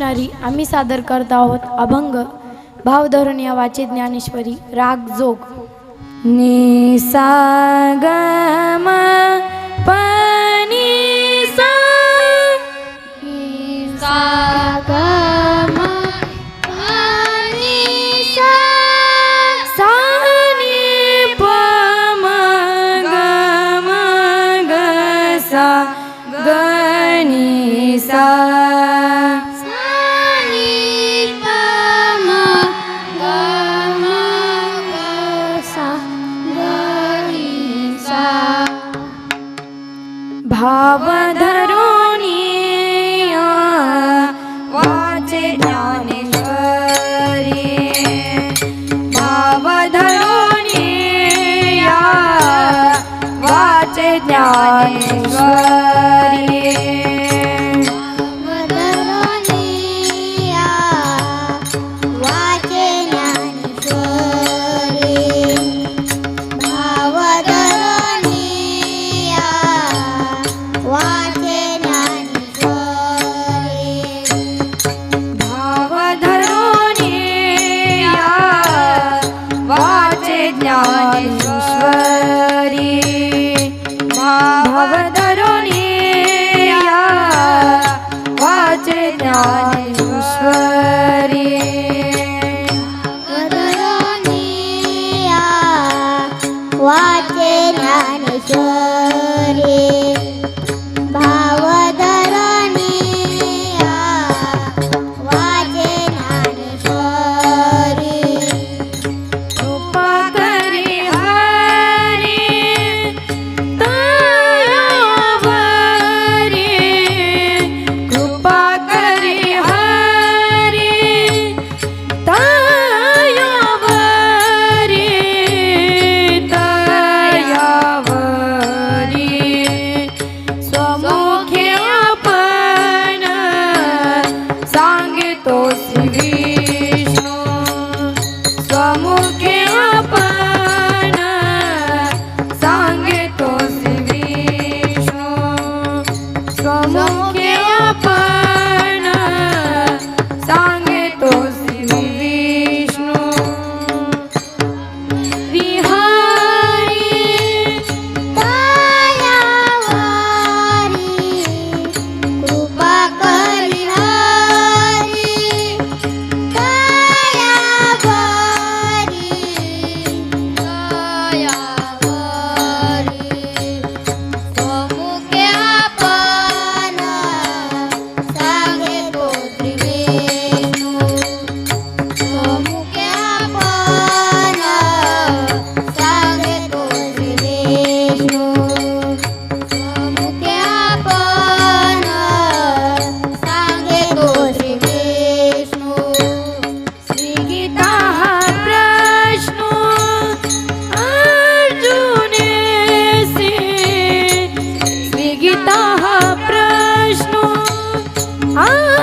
असणारी आम्ही सादर करत आहोत अभंग भावधोरण या वाचे ज्ञानेश्वरी राग जोग. निसागमा सा ज्ञानेश्वर. ah!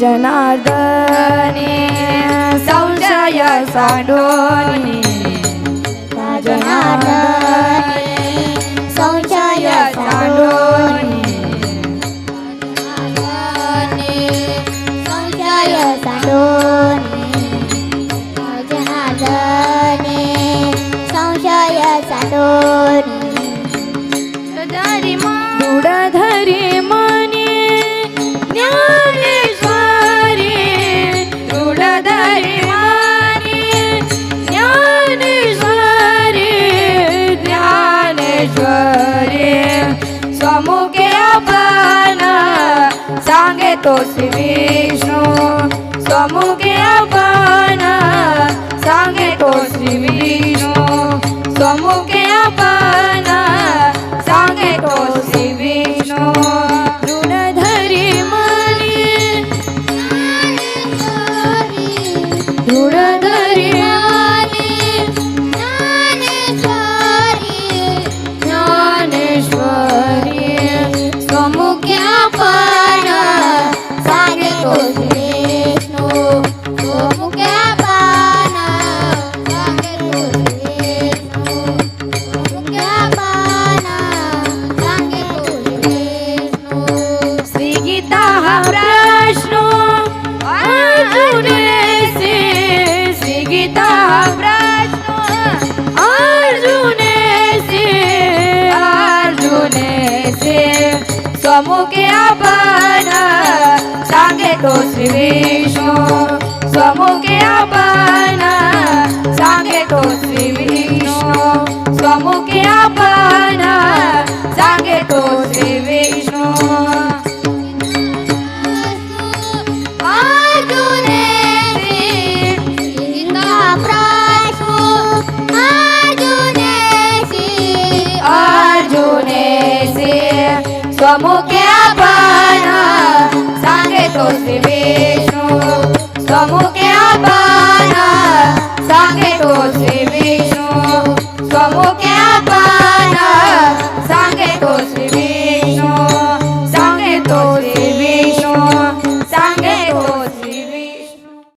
जनार्दने संशय साडोनी श्रीवेश स्वमुखे आपण सांगे तो श्रीवेश स्वमुखे आपण सांगे तो श्रीवेश ऋणधरी मनी ऋणधरी ज्ञानेश्वरी स्वमुख्या पण तो श्री विष्णू. स्वमुखे आपण सांगे तो श्री विष्णू. स्वमुखे आपण सांगे तो श्री स्वमुख्या पण तो श्री विष्णू स्वमुखे आपण सांगे तो श्री विष्णू